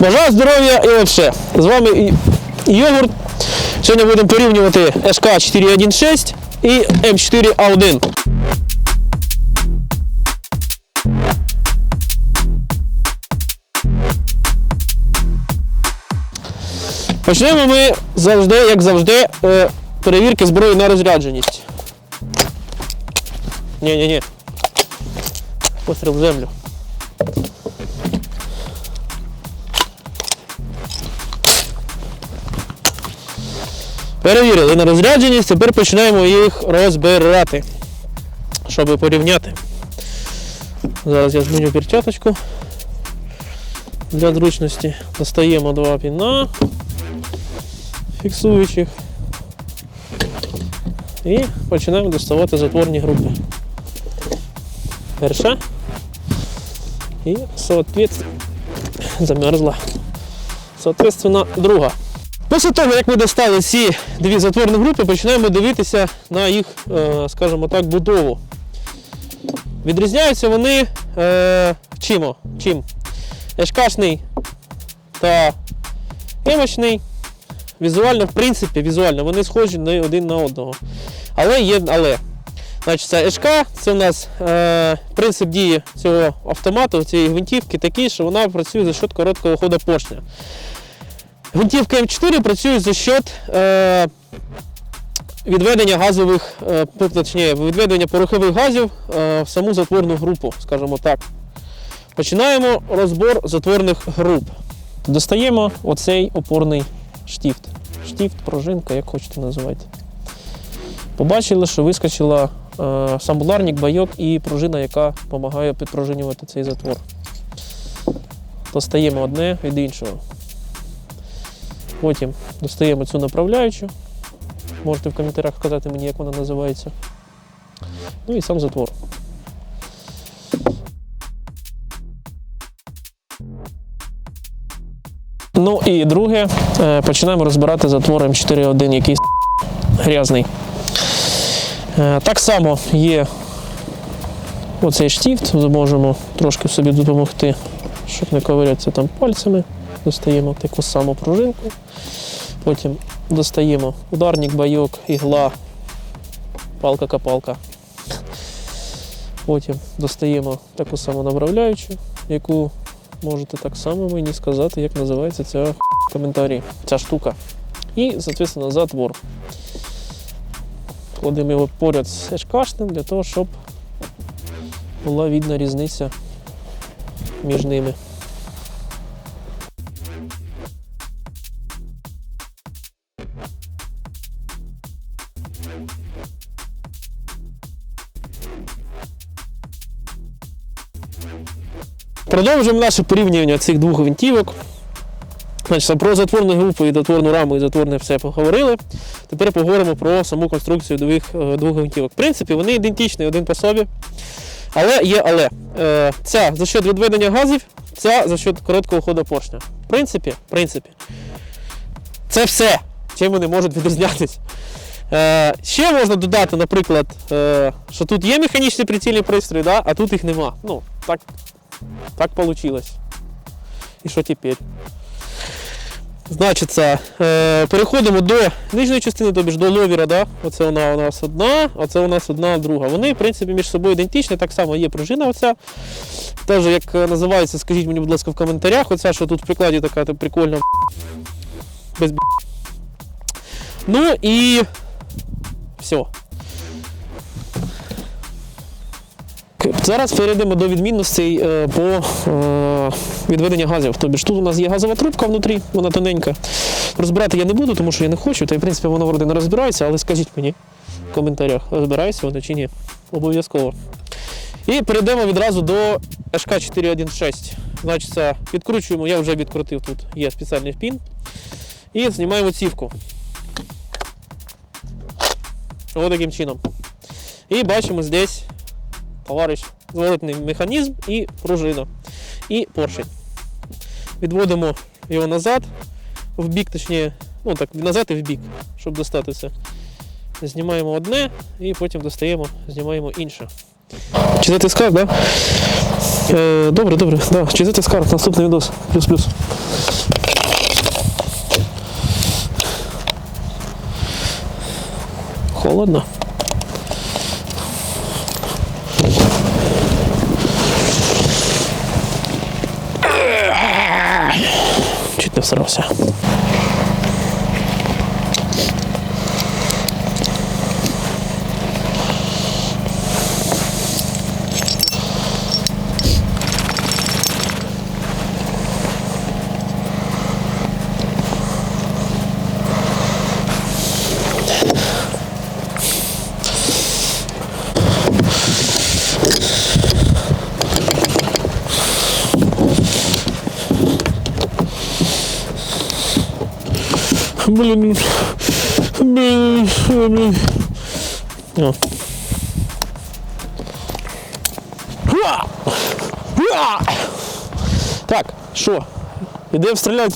Бажаю здоров'я і взагалі. З вами Йогурт. Сьогодні будемо порівнювати СК 416 і М4А1. Почнемо ми завжди, як завжди, е, перевірки зброї на розрядженість. Ні-ні-ні. Постріл в землю. Перевірили на розрядженість, тепер починаємо їх розбирати, щоб порівняти. Зараз я зміню перчаточку для зручності. Достаємо два піна фіксуючих і починаємо доставати затворні групи. Перша і соответственно замерзла. Соответственно, друга. Після того, як ми достали ці дві затворні групи, починаємо дивитися на їх, е, скажімо так, будову. Відрізняються вони е, чимо? чим? Ешкашний та емочний. Візуально, в принципі, візуально вони схожі один на одного. Але є але. Значить, це ЕШК, це у нас е, принцип дії цього автомату, цієї гвинтівки такий, що вона працює за счет короткого ходу поршня. Гвинтівка М4 працює за счет е, відведення газових, е, точніше, відведення порохових газів е, в саму затворну групу, скажімо так. Починаємо розбор затворних груп. Достаємо оцей опорний штифт. Штифт, пружинка, як хочете називати. Побачили, що вискочила е, самбуларник, байок і пружина, яка допомагає підпружинювати цей затвор. Достаємо одне від іншого. Потім достаємо цю направляючу. Можете в коментарях сказати мені, як вона називається. Ну і сам затвор. Ну і друге, е, починаємо розбирати затвор М4.1, який грязний. Е, Так само є оцей штифт, зможемо трошки собі допомогти, щоб не ковирятися там пальцями. Достаємо таку саму пружинку. Потім достаємо ударник, байок, ігла, палка-капалка. Потім достаємо таку саму направляючу, яку можете так само мені сказати, як називається ця коментарі, ця штука. І, соответственно, затвор. Кладемо його поряд з ешкашним для того, щоб була видна різниця між ними. Продовжуємо наше порівняння цих двох гвинтівок. Значить, про затворну групу і затворну раму і затворне все поговорили. Тепер поговоримо про саму конструкцію двох, е, двох гвинтівок. В принципі, вони ідентичні один по собі. Але є але. Е, Ця за счет відведення газів, ця за счет короткого ходу поршня. В принципі, в принципі, це все, чим вони можуть відрізнятися. Е, ще можна додати, наприклад, що тут є механічні прицільні пристрої, да, а тут їх нема. Ну, так, так вийшло. І що тепер? Значиться, е, переходимо до нижньої частини, тобі ж до ловіра. Да? Оце вона у нас одна, а це у нас одна друга. Вони, в принципі, між собою ідентичні. Так само є пружина оця. Теж як е, називається, скажіть мені, будь ласка, в коментарях. Оця, що тут в прикладі така та прикольна. Без. Ну і все. Зараз перейдемо до відмінностей е, по е, відведенню газів. Тобто ж тут у нас є газова трубка внутрі, вона тоненька. Розбирати я не буду, тому що я не хочу. Та в принципі воно вроде не розбирається, але скажіть мені в коментарях, розбирається воно чи ні. Обов'язково. І перейдемо відразу до ШК 416. Значить, відкручуємо, я вже відкрутив тут, є спеціальний пін. І знімаємо цівку. Ось таким чином. І бачимо здесь товариш зворотний механізм і пружина. І поршень. Відводимо його назад, в бік, точніше, ну так, назад і в бік, щоб достати все. Знімаємо одне і потім достаємо, знімаємо інше. Чи затискав, так? Да? Е, добре, добре. Да. Чи скарб, наступний відос. Плюс-плюс. Холодно. Чуть не всрався. Блін. Блін. Блін. О. Га! Га! Так, що? Ідемо стріляти.